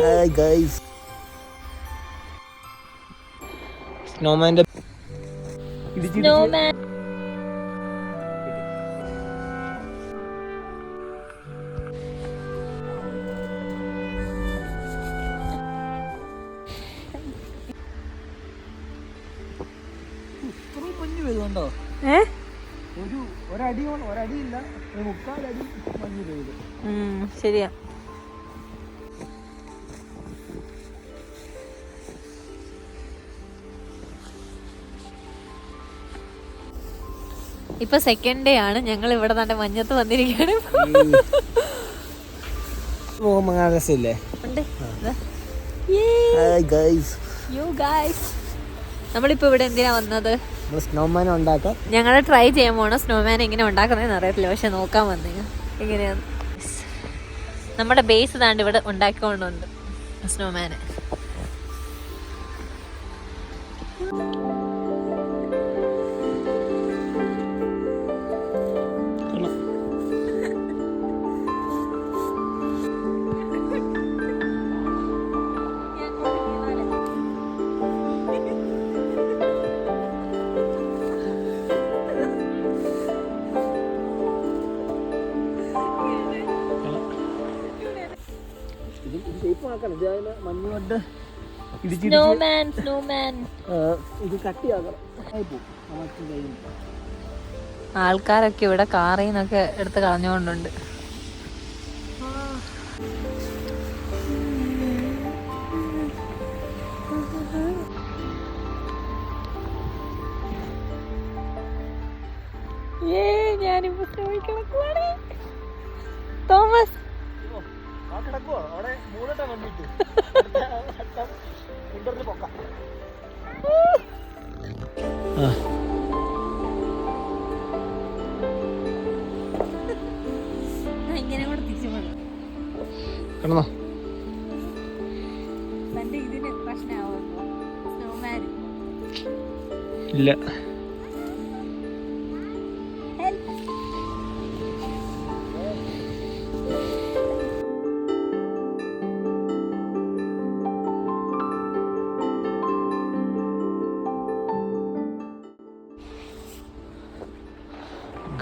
Hi guys സ്നോമാന്റെ snowman പെയ്തുണ്ടോ ഒരു ഒരടി ഒരടിയില്ല ഒരു മുക്കാലടി മഞ്ഞ് പെയ്തു. ഉം, ശരിയാ. ഇപ്പൊ സെക്കൻഡ് ഡേ ആണ്. ഞങ്ങൾ ഇവിടെ തന്നെ മഞ്ഞത്ത് വന്നിരിക്കുകയാണ്. നമ്മളിപ്പോ ഇവിടെ എന്തിനാ വന്നത്? സ്നോമാൻ ഉണ്ടാക്കാം ഞങ്ങൾ ട്രൈ ചെയ്യാൻ പോണ. സ്നോമാൻ എങ്ങനെ ഉണ്ടാക്കുന്നതെന്ന് അറിയത്തില്ല. പക്ഷെ നോക്കാൻ വന്നേ. എങ്ങനെയാന്ന്? നമ്മുടെ ബേസ് താണ്ട് ഇവിടെ ഉണ്ടാക്കിക്കൊണ്ടുണ്ട്. സ്നോമാനെ ഷേപ്പ് ആക്കണം ഇത് അതിന് മഞ്ഞ് കൊണ്ട് സ്നോമാൻ സ്നോമാൻ ഇത് കട്ടിയാക്കണം. ആൾക്കാരൊക്കെ ഇവിടെ കാറിൽ നിന്നൊക്കെ എടുത്ത് കളഞ്ഞുകൊണ്ടുണ്ട്. ഞാനിപ്പോ തോമസ് കിടക്കുവോ? അവിടെ മൂന്നട്ട വന്നിട്ട് ഇന്റർന് പൊക്കാം. ഇങ്ങനെ കൂടെ തിരിച്ചു കിടന്നോ. തന്റെ ഇതിന് പ്രശ്നമാവുന്നു ഇല്ല.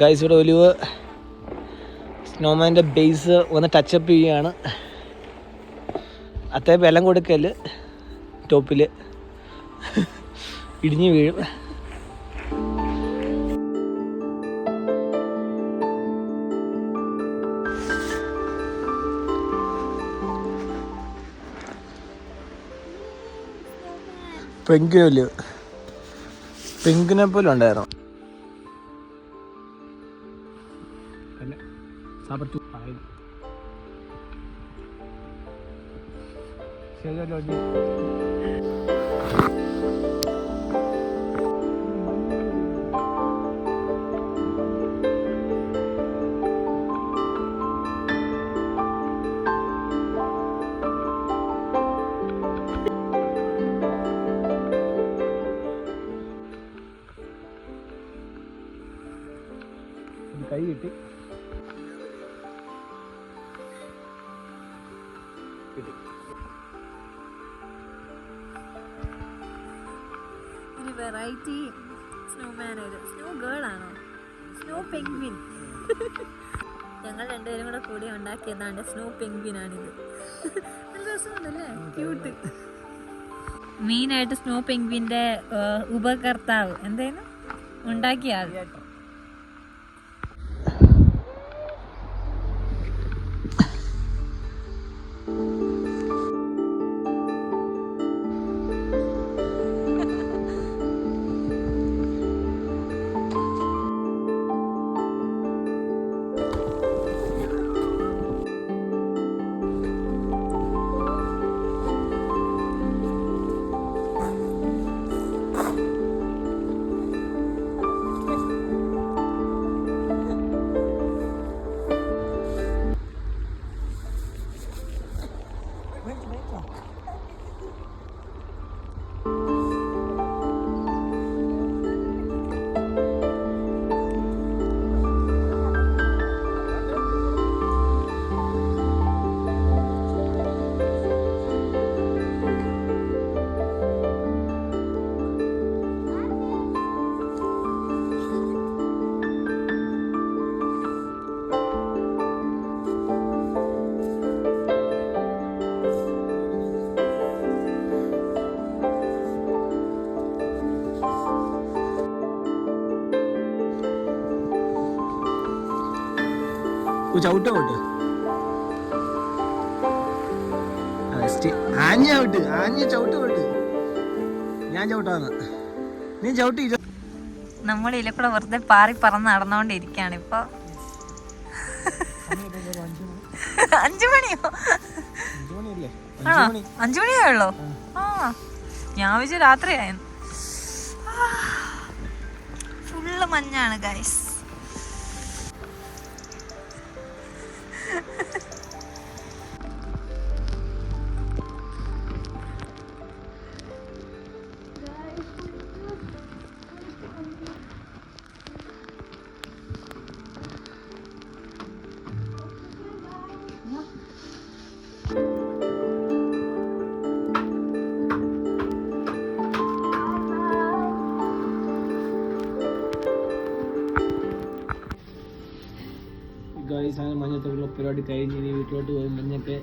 ഗൈസ് ഇവിടെ ഒലിവ്. സ്നോമാന്റെ ബേസ് ഒന്ന് ടച്ചപ്പ് ചെയ്യുകയാണ്. അത്തേ ബലം കൊടുക്കൽ. ടോപ്പിൽ ഇടിഞ്ഞു വീഴും. പെങ്കിനൊല്ലു പെങ്കിനെ പോലെ ഉണ്ടായിരുന്നു. ആയത് ശരിയല്ലോ ജി. ഒരു കൈ കിട്ടി വെറൈറ്റി സ്നോമാൻ സ്നോ ഗേൾ ആണോ? സ്നോ പെൻഗ്വിൻ ഞങ്ങൾ രണ്ടുപേരും കൂടെ കൂടി ഉണ്ടാക്കിയതാണ് സ്നോ പെങ്ക്വിൻ ആണിത്. നല്ല രസമുണ്ടല്ലേ ക്യൂട്ട് മെയിനായിട്ട് സ്നോ പെങ്വിന്റെ ഉപകർത്താവ് എന്തായാലും ഉണ്ടാക്കിയ ആൾ ചവിട്ടോ വിട്ട് ആഞ്ഞ വിട്ട് ആഞ്ഞ ചവിട്ട് വിട്ട് ഞാൻ ചവിട്ടാന്ന്. നീ ചവിട്ടി നമ്മൾ ഇതിലെ കൂടെ വെറുതെ പാറി പറന്ന് നടന്നുകൊണ്ടിരിക്കുകയാണ് ഇപ്പൊ. അഞ്ചു മണിയോ? അഞ്ച് ആണോ? അഞ്ചു മണിയായുള്ളോ ആ. ഞാൻ വിചാരിച്ചു രാത്രിയായിരുന്നു ഫുള്ള് മഞ്ഞാണ് ഗൈസ് ഗായ്സ് സാധനം മഞ്ഞത്തുള്ള പരിപാടി കഴിഞ്ഞ് ഇനി വീട്ടിലോട്ട് മഞ്ഞൊക്കെ